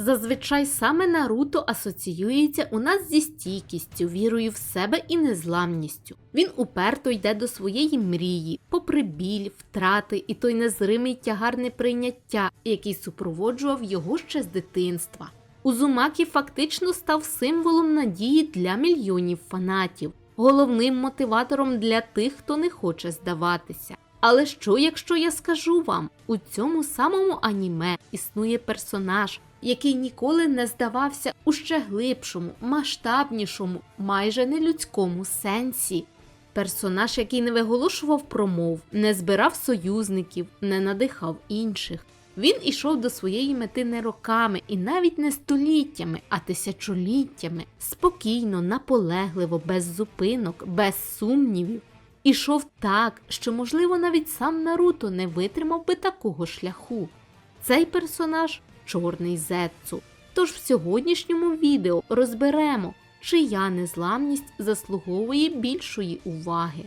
Зазвичай саме Наруто асоціюється у нас зі стійкістю, вірою в себе і незламністю. Він уперто йде до своєї мрії, попри біль, втрати і той незримий тягар неприйняття, який супроводжував його ще з дитинства. Узумакі фактично став символом надії для мільйонів фанатів, головним мотиватором для тих, хто не хоче здаватися. Але що, якщо я скажу вам, у цьому самому аніме існує персонаж, який ніколи не здавався у ще глибшому, масштабнішому, майже нелюдському сенсі. Персонаж, який не виголошував промов, не збирав союзників, не надихав інших. Він ішов до своєї мети не роками і навіть не століттями, а тисячоліттями, спокійно, наполегливо, без зупинок, без сумнівів. Ішов так, що, можливо, навіть сам Наруто не витримав би такого шляху. Цей персонаж чорний Зетцу. Тож в сьогоднішньому відео розберемо, чия незламність заслуговує більшої уваги.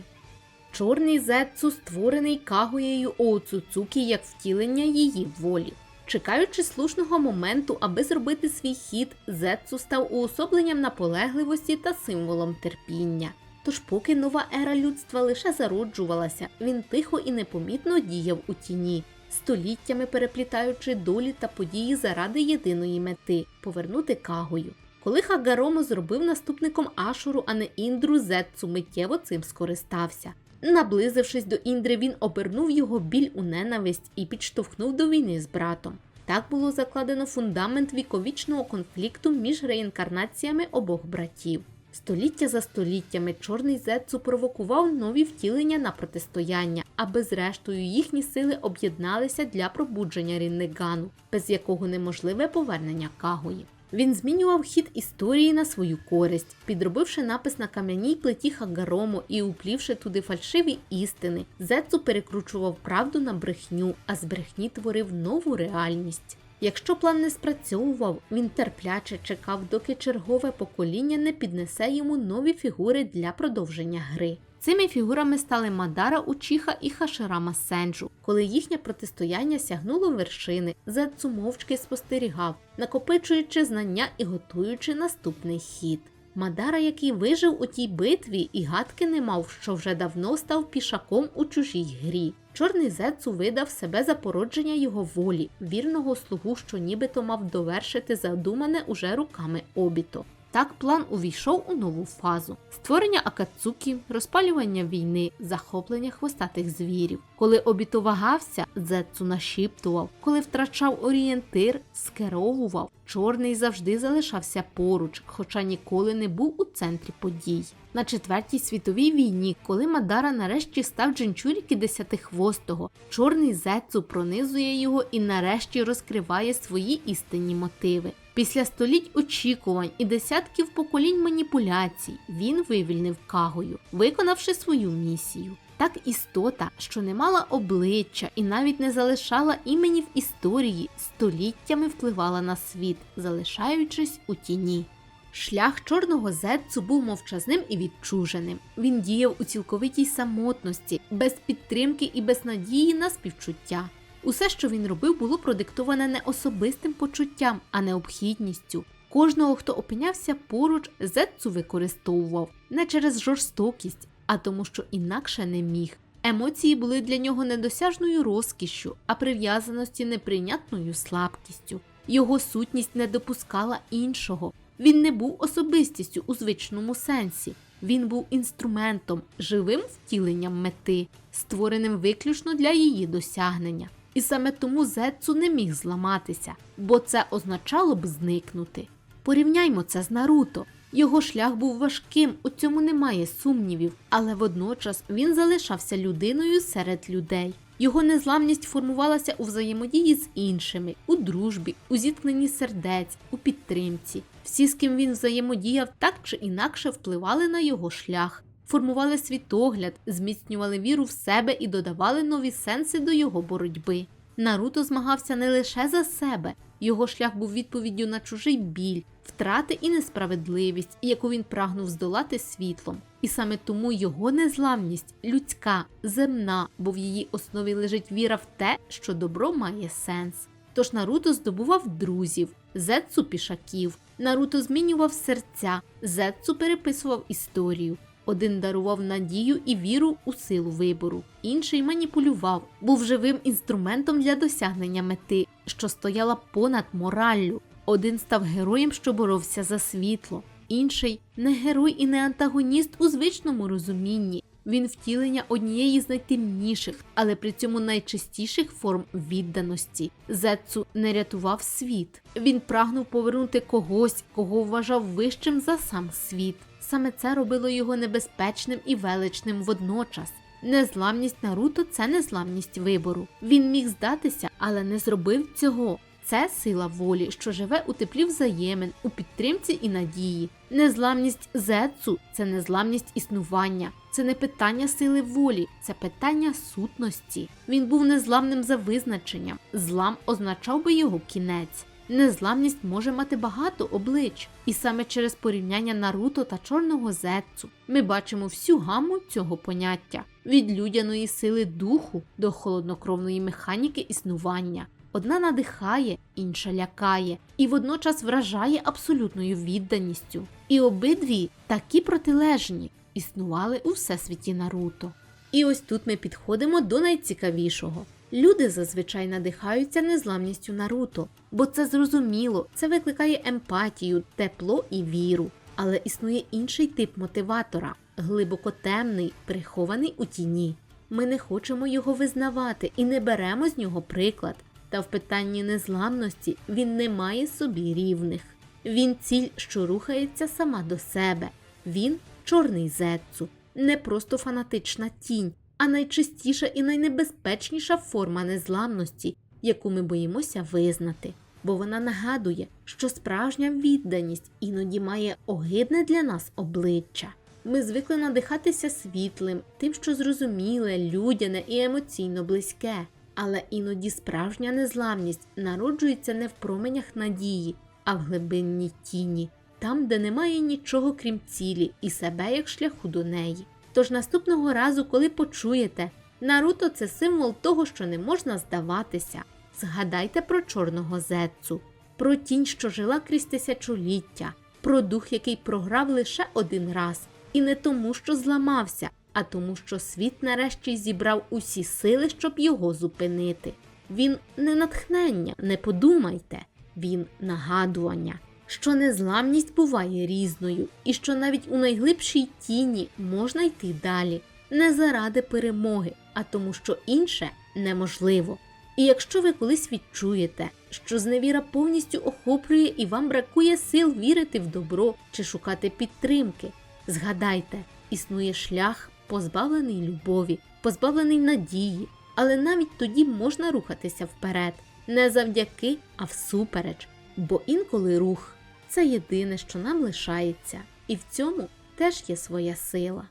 Чорний Зетцу створений Кагоєю Оуцуцукі як втілення її волі. Чекаючи слушного моменту, аби зробити свій хід, Зетцу став уособленням наполегливості та символом терпіння. Тож, поки нова ера людства лише зароджувалася, він тихо і непомітно діяв у тіні, століттями переплітаючи долі та події заради єдиної мети повернути Кагою. Коли Хагаромо зробив наступником Ашуру, а не Індру, Зетцу миттєво цим скористався. Наблизившись до Індри, він обернув його біль у ненависть і підштовхнув до війни з братом. Так було закладено фундамент віковічного конфлікту між реінкарнаціями обох братів. Століття за століттями чорний Зетсу провокував нові втілення на протистояння, аби зрештою їхні сили об'єдналися для пробудження Ріннегану, без якого неможливе повернення Кагої. Він змінював хід історії на свою користь, підробивши напис на кам'яній плиті Хагарому і уплівши туди фальшиві істини. Зецу перекручував правду на брехню, а з брехні творив нову реальність. Якщо план не спрацьовував, він терпляче чекав, доки чергове покоління не піднесе йому нові фігури для продовження гри. Цими фігурами стали Мадара Учіха і Хаширама Сенджу. Коли їхнє протистояння сягнуло вершини, Зецу мовчки спостерігав, накопичуючи знання і готуючи наступний хід. Мадара, який вижив у тій битві і гадки не мав, що вже давно став пішаком у чужій грі. Чорний Зецу видав себе за породження його волі, вірного слугу, що нібито мав довершити задумане уже руками обіто. Так план увійшов у нову фазу: створення Акацукі, розпалювання війни, захоплення хвостатих звірів. Коли обіто вагався, Зетсу нашіптував, коли втрачав орієнтир, скеровував. Чорний завжди залишався поруч, хоча ніколи не був у центрі подій. На четвертій світовій війні, коли Мадара нарешті став Джинчуріки десятихвостого, чорний Зетсу пронизує його і нарешті розкриває свої істинні мотиви. Після століть очікувань і десятків поколінь маніпуляцій він вивільнив Кагою, виконавши свою місію. Так істота, що не мала обличчя і навіть не залишала імені в історії, століттями впливала на світ, залишаючись у тіні. Шлях чорного зетцу був мовчазним і відчуженим. Він діяв у цілковитій самотності, без підтримки і без надії на співчуття. Усе, що він робив, було продиктоване не особистим почуттям, а необхідністю. Кожного, хто опинявся поруч, зетцу використовував не через жорстокість, а тому, що інакше не міг. Емоції були для нього недосяжною розкішшю, а прив'язаності неприйнятною слабкістю. Його сутність не допускала іншого. Він не був особистістю у звичному сенсі. Він був інструментом, живим втіленням мети, створеним виключно для її досягнення. І саме тому Зетсу не міг зламатися, бо це означало б зникнути. Порівняймо це з Наруто. Його шлях був важким, у цьому немає сумнівів, але водночас він залишався людиною серед людей. Його незламність формувалася у взаємодії з іншими, у дружбі, у зіткненні сердець, у підтримці. Всі, з ким він взаємодіяв, так чи інакше впливали на його шлях, формували світогляд, зміцнювали віру в себе і додавали нові сенси до його боротьби. Наруто змагався не лише за себе, його шлях був відповіддю на чужий біль, втрати і несправедливість, яку він прагнув здолати світлом. І саме тому його незламність людська, земна, бо в її основі лежить віра в те, що добро має сенс. Тож Наруто здобував друзів, Зетсу пішаків, Наруто змінював серця, Зетсу переписував історію. Один дарував надію і віру у силу вибору, інший маніпулював, був живим інструментом для досягнення мети, що стояла понад мораллю. Один став героєм, що боровся за світло, інший не герой і не антагоніст у звичному розумінні. Він втілення однієї з найтемніших, але при цьому найчистіших форм відданості. Зетсу не рятував світ. Він прагнув повернути когось, кого вважав вищим за сам світ. Саме це робило його небезпечним і величним водночас. Незламність Наруто це незламність вибору. Він міг здатися, але не зробив цього. Це сила волі, що живе у теплі взаємин, у підтримці і надії. Незламність зецу це незламність існування. Це не питання сили волі, це питання сутності. Він був незламним за визначенням. Злам означав би його кінець. Незламність може мати багато облич, і саме через порівняння Наруто та чорного зетцу ми бачимо всю гаму цього поняття від людяної сили духу до холоднокровної механіки існування. Одна надихає, інша лякає, і водночас вражає абсолютною відданістю. І обидві такі протилежні існували у всесвіті Наруто. І ось тут ми підходимо до найцікавішого. Люди зазвичай надихаються незламністю Наруто, бо це зрозуміло, це викликає емпатію, тепло і віру. Але існує інший тип мотиватора глибоко темний, прихований у тіні. Ми не хочемо його визнавати і не беремо з нього приклад. Та в питанні незламності він не має собі рівних. Він ціль, що рухається сама до себе. Він чорний зетцу, не просто фанатична тінь, а найчистіша і найнебезпечніша форма незламності, яку ми боїмося визнати. Бо вона нагадує, що справжня відданість іноді має огидне для нас обличчя. Ми звикли надихатися світлим, тим, що зрозуміле, людяне і емоційно близьке. Але іноді справжня незламність народжується не в променях надії, а в глибинній тіні, там, де немає нічого крім цілі і себе як шляху до неї. Тож наступного разу, коли почуєте, Наруто це символ того, що не можна здаватися. Згадайте про чорного зетцу, про тінь, що жила крізь тисячоліття, про дух, який програв лише один раз, і не тому, що зламався, а тому, що світ нарешті зібрав усі сили, щоб його зупинити. Він не натхнення, не подумайте, він нагадування, що незламність буває різною, і що навіть у найглибшій тіні можна йти далі, не заради перемоги, а тому, що інше неможливо. І якщо ви колись відчуєте, що зневіра повністю охоплює і вам бракує сил вірити в добро чи шукати підтримки, згадайте, існує шлях позбавлений любові, позбавлений надії, але навіть тоді можна рухатися вперед, не завдяки, а всупереч. Бо інколи рух це єдине, що нам лишається, і в цьому теж є своя сила.